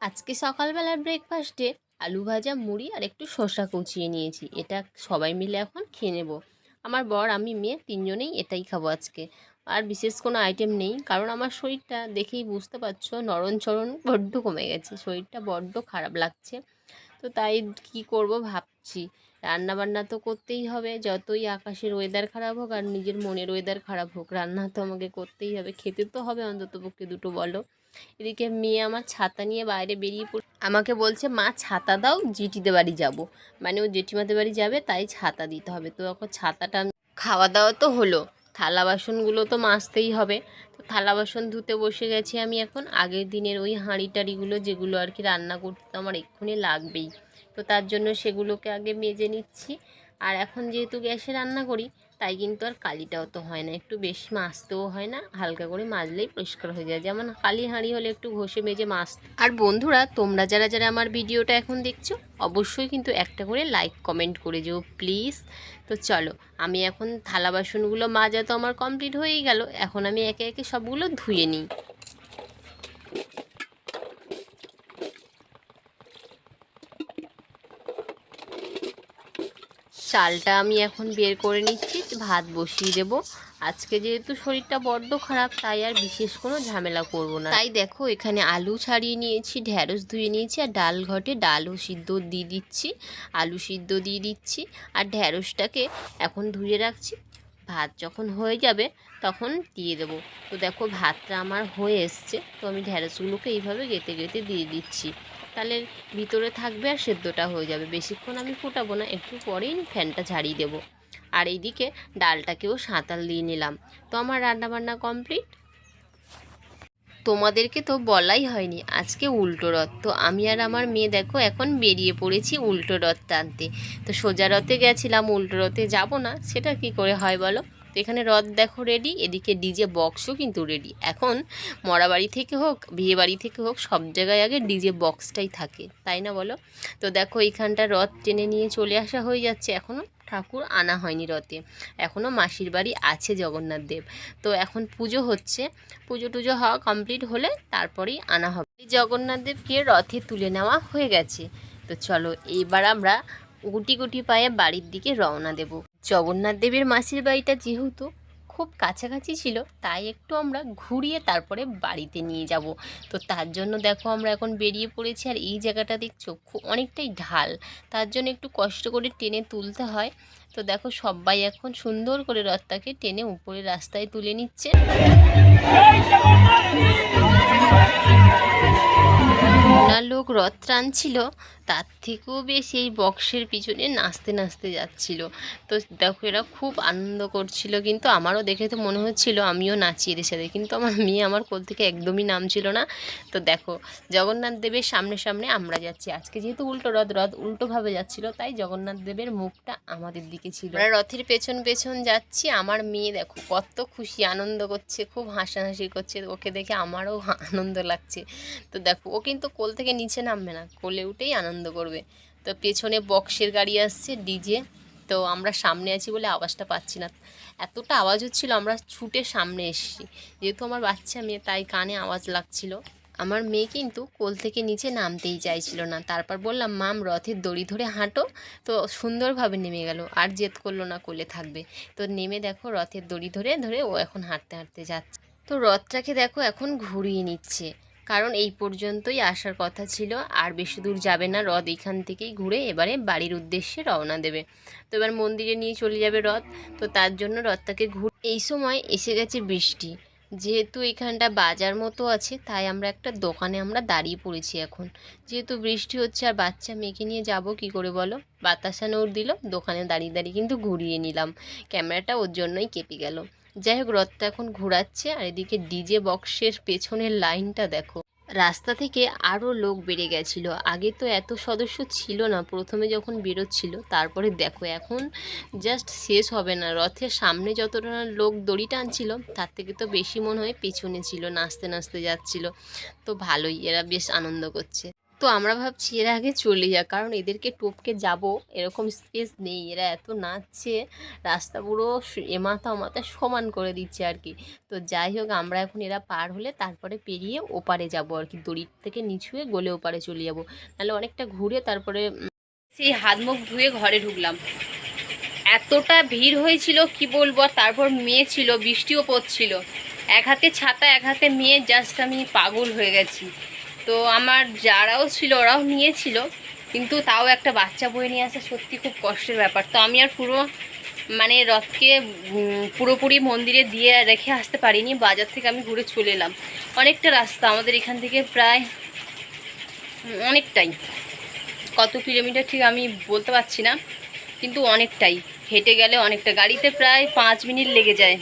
আজকে সকালবেলার ব্রেকফাস্টে আলু ভাজা মুড়ি আর একটু শসা কুচিয়ে নিয়েছি। এটা সবাই মিলে এখন খেয়ে নেব। আমার বর, আমি, মেয়ে তিনজনেই এটাই খাব আজকে। আর বিশেষ কোনো আইটেম নেই, কারণ আমার শরীরটা দেখেই বুঝতে পারছ নরণচরণ বড্ড কমে গেছে। শরীরটা বড্ড খারাপ লাগছে। তো তাই কি করব ভাবছি। রান্না বান্না তো করতেই হবে, যতই আকাশের ওয়েদার খারাপ হোক আর নিজের মনের ওয়েদার খারাপ হোক, রান্না তো আমাকে করতেই হবে। খেতে তো হবে অন্তত পক্ষে দুটো বলো এদিকে মেয়ে আমার ছাতা নিয়ে বাইরে বেরিয়ে পড়ে। আমাকে বলছে, মা, ছাতা দাও জিটিতে বাড়ি যাব। মানে ও জেঠিমাদের বাড়ি যাবে, তাই ছাতা দিতে হবে। তো এখন ছাতাটা খাওয়া দাওয়া তো হলো, থালা বাসনগুলো তো মাজতেই হবে। তো থালা বাসন ধুতে বসে গেছি আমি এখন। আগের দিনের ওই হাঁড়ি টাড়িগুলো যেগুলো আর কি রান্না করতে তো আমার এক্ষুনি লাগবেই। তো তার জন্য সেগুলোকে আগে মেজে নিচ্ছি। আর এখন যেহেতু গ্যাসে রান্না করি তাই কিন্তু আর কালিটাও তো হয় না। একটু বেশি মাজতেও হয় না, হালকা করে মাজলেই পরিষ্কার হয়ে যায়। যেমন কালি হাঁড়ি হলে একটু ঘষে মেজে মাছ। আর বন্ধুরা, তোমরা যারা যারা আমার ভিডিওটা এখন দেখছ, অবশ্যই কিন্তু একটা করে লাইক কমেন্ট করে যেও প্লিজ তো চলো, আমি এখন থালা বাসনগুলো মাজা তো আমার কমপ্লিট হয়েই গেল। এখন আমি একে একে সবগুলো ধুয়ে নিই। চালটা আমি এখন বের করে নিচ্ছি, ভাত বসিয়ে দেবো। আজকে যেহেতু শরীরটা বড্ড খারাপ, তাই আর বিশেষ কোনো ঝামেলা করব না। তাই দেখো, এখানে আলু ছাড়িয়ে নিয়েছি ঢ্যাঁড়স ধুয়ে নিয়েছি, আর ডাল ঘটে ডালও সিদ্ধ দিয়ে দিচ্ছি, আলু সিদ্ধ দিয়ে দিচ্ছি, আর ঢ্যাঁড়সটাকে এখন ধুয়ে রাখছি। ভাত যখন হয়ে যাবে, তখন দিয়ে দেবো। তো দেখো, ভাতটা আমার হয়ে এসছে, তো আমি ঢ্যাঁড়সগুলোকে এইভাবে গেতে গেতে দিয়ে দিচ্ছি। তাহলে ভিতরে থাকবে আর সেদ্ধটা হয়ে যাবে। বেশিক্ষণ আমি ফোটাবো না, একটু পরেই ফ্যানটা ঝাড়িয়ে দেবো। আর এইদিকে ডালটাকেও সাঁতাল দিয়ে নিলাম। তো আমার রান্নাবান্না কমপ্লিট? তোমাদেরকে তো বলাই হয়নি, আজকে উল্টো রথ। তো আমি আর আমার মেয়ে দেখো, এখন বেরিয়ে পড়েছি উল্টো রথ টানতে। তো সোজা রথে গেছিলাম, উল্টো রথে যাব না, সেটা কি করে হয় বলো? তো এখানে রথ দেখো রেডি এদিকে ডিজে বক্সও কিন্তু রেডি এখন মরা বাড়ি থেকে হোক, বিয়ে বাড়ি থেকে হোক, সব জায়গায় আগে ডিজে বক্সটাই থাকে, তাই না বলো? তো দেখো এইখানটা রথ টেনে নিয়ে চলে আসা হয়ে যাচ্ছে। এখনও ঠাকুর আনা হয়নি রথে এখনও মাসির বাড়ি আছে জগন্নাথ দেব। তো এখন পুজো হচ্ছে, পুজো টুজো হওয়া কমপ্লিট হলে তারপরেই আনা হবে। জগন্নাথ দেবকে রথে তুলে নেওয়া হয়ে গেছে। তো চলো এইবার আমরা গুটি গুটি পায়ে বাড়ির দিকে রওনা দেব। জগন্নাথ দেবের মাসির বাড়িটা যেহেতু খুব কাছাকাছি ছিল, তাই একটু আমরা ঘুরিয়ে তারপরে বাড়িতে নিয়ে যাব। তো তার জন্য দেখো আমরা এখন বেরিয়ে পড়েছি আর এই জায়গাটা দেখছ অনেকটাই ঢাল। তার জন্য একটু কষ্ট করে টেনে তুলতে হয়। তো দেখো সবাই এখন সুন্দর করে রথটাকে টেনে উপরে রাস্তায় তুলে নিচ্ছে। লোক রথ টানছিল তার থেকেও বেশি এই বক্সের পিছনে নাচতে নাচতে যাচ্ছিল। তো দেখো, এরা খুব আনন্দ করছিল। কিন্তু আমারও দেখে তো মনে হচ্ছিল আমিও নাচি এদের সাথে। কিন্তু আমার মেয়ে আমার কোল থেকে একদমই নামছিল না। তো দেখো, জগন্নাথ দেবের সামনে সামনে আমরা যাচ্ছি। আজকে যেহেতু উল্টো রথ রথ উল্টোভাবে যাচ্ছিল, তাই জগন্নাথ দেবের মুখটা আমাদের দিকে ছিল। আমরা রথের পেছন পেছন যাচ্ছি। আমার মেয়ে দেখো, কত খুশি, আনন্দ করছে, খুব হাসাহাসি করছে। ওকে দেখে আমারও আনন্দ লাগছে। তো দেখো, ও কিন্তু কোল থেকে নিচে নামবে না, কোলে উঠেই আনন্দ করবে। তো পেছনে বক্সের গাড়ি আসছে, ডিজে। তো আমরা সামনে আছি বলে আওয়াজটা পাচ্ছি না। এতটা আওয়াজ হচ্ছিল, আমরা ছুটে সামনে এসেছি। যেহেতু আমার বাচ্চা মেয়ে, তাই কানে আওয়াজ লাগছিল। আমার মেয়ে কিন্তু কোল থেকে নিচে নামতেই চাইছিল না। তারপর বললাম, মাম, রথের দড়ি ধরে হাঁটো। তো সুন্দরভাবে নেমে গেল, আর জেদ করল না কোলে থাকবে। তো নেমে দেখো, রথের দড়ি ধরে ধরে ও এখন হাঁটতে হাঁটতে যাচ্ছে। তো রথটাকে দেখো, এখন ঘুরিয়ে নিচ্ছে। কারণ এই পর্যন্তই আসার কথা ছিল। আর বেশি দূর যাবে না রথ এখান থেকেই ঘুরে এবারে বাড়ির উদ্দেশ্যে রওনা দেবে। তো এবার মন্দিরে নিয়ে চলে যাবে রথ তো তার জন্য রথটাকে ঘুর এই সময় এসে গেছে বৃষ্টি। যেহেতু এখানটা বাজার মতো আছে, তাই আমরা একটা দোকানে আমরা দাঁড়িয়ে পড়েছি এখন। যেহেতু বৃষ্টি হচ্ছে আর বাচ্চা মেয়েকে নিয়ে যাব, কি করে বলো? বাতাসা নোট দিল, দোকানে দাঁড়িয়ে দাঁড়িয়ে কিন্তু ঘুরিয়ে নিলাম। ক্যামেরাটা ওর জন্যই কেঁপে গেল। যাই হোক, রথটা এখন ঘোরাচ্ছে, আর এদিকে ডিজে বক্সের পেছনের লাইনটা দেখো। রাস্তা থেকে আরও লোক বেড়ে গেছিল। আগে তো এত সদস্য ছিল না, প্রথমে যখন বেরোচ্ছিল, তারপরে দেখো, এখন জাস্ট শেষ হবে না। রথের সামনে যতটা লোক দড়ি টানছিল, তার থেকে তো বেশি মনে হয় পেছনে ছিল, নাচতে নাচতে যাচ্ছিল। তো ভালোই, এরা বেশ আনন্দ করছে। তো আমরা ভাবছি এরা আগে চলে যাক, কারণ এদেরকে টপকে যাব, এরকম স্পেস নেই, এরা এত নাচছে, রাস্তা পুরো এমাথা ওমাথা সমান করে দিচ্ছে আর কি। তো যাই হোক, আমরা এখন এরা পার হলে তারপরে পেরিয়ে ওপারে যাব আর কি, দড়ির থেকে নিচুয়ে গলে ওপারে চলে যাব। নাহলে অনেকটা ঘুরে তারপরে সেই হাত মুখ ধুয়ে ঘরে ঢুকলাম। এতটা ভিড় হয়েছিল, কি বলব তারপর মেয়ে ছিল, বৃষ্টিও পড়ছিল। এক হাতে ছাতা, এক হাতে মেয়ে জাস্ট আমি পাগল হয়ে গেছি। তো আমার যারাও ছিল, ওরাও নিয়েছিল, কিন্তু তাও একটা বাচ্চা বই নিয়ে আসা সত্যি খুব কষ্টের ব্যাপার। তো আমি আর পুরো মানে রথকে পুরোপুরি মন্দিরে দিয়ে রেখে আসতে পারিনি, বাজার থেকে আমি ঘুরে চলে এলাম। অনেকটা রাস্তা আমাদের এখান থেকে প্রায় অনেকটাই। কত কিলোমিটার ঠিক আমি বলতে পারছি না, কিন্তু অনেকটাই। হেঁটে গেলে অনেকটা, গাড়িতে প্রায় পাঁচ মিনিট লেগে যায়।